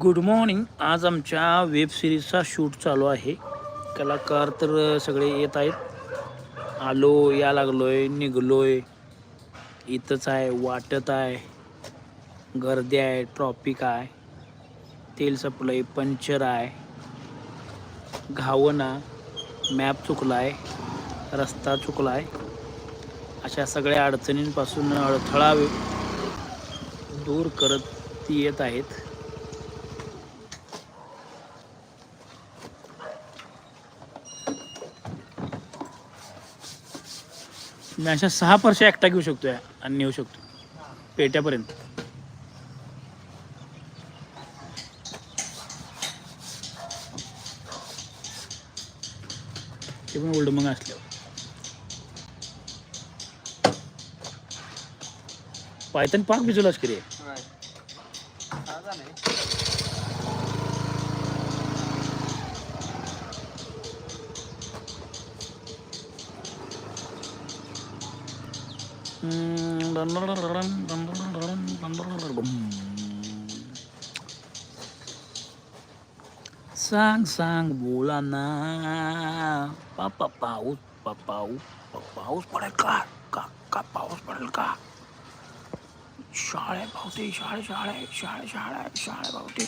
Good morning आज आमच्या web सिरीजचा shoot चालू आहे. कलाकार तर सगळे येत आहेत. आलो या लागलोय निघलोय. इथंच आहे वाटत आहे. गर्दी आहे ट्रॉपिक आहे. तेल सप्लाय पंचर आहे. घावना मॅप चुकला आहे रस्ता चुकला आहे अशा सगळ्या अडचणींपासून अडथळा दूर करत ती येत आहेत. मी अशा सहा वर्ष एकटा घेऊ शकतो आणि नेऊ शकतो. पेट्यापर्यंत. ते पण ओल्ड मग असल्यावर. पायथन पाक भिजवलाच की रे? सांग सांग बोला ना पापा पाऊस पा पाऊस पा- पाऊस पडेल का का का पाऊस पडेल का शाळे भावते शाळे शाळे शाळे शाळे शाळे भावते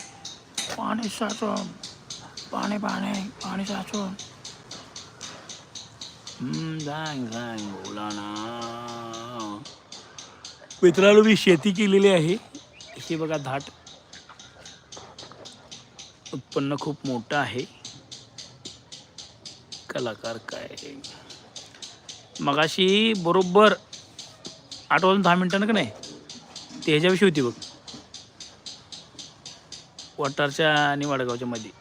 पाणी साचून पाणी पाणी पाणी साचून हम्म, सांग सांग बोला ना मित्रांनो मी शेती केलेली आहे. हे बघा धाट उत्पन्न खूप मोठं आहे. कलाकार काय? मगाशी बरोबर आठ वाजून दहा मिनिटानं का नाही? ते ह्याच्याविषयी होती बघ. वटारच्या आणि वडगावच्या मध्ये.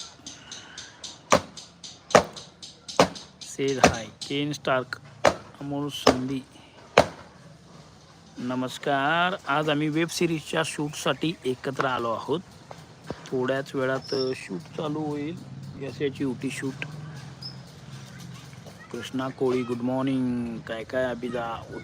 सेज हाय केन स्टार्क अमोल संधी. नमस्कार. आज आम्ही वेब सिरीजच्या शूटसाठी एकत्र आलो आहोत. थोड्याच वेळात शूट चालू होईल. S H UT shoot Krishna Koli good morning काय काय अभिजा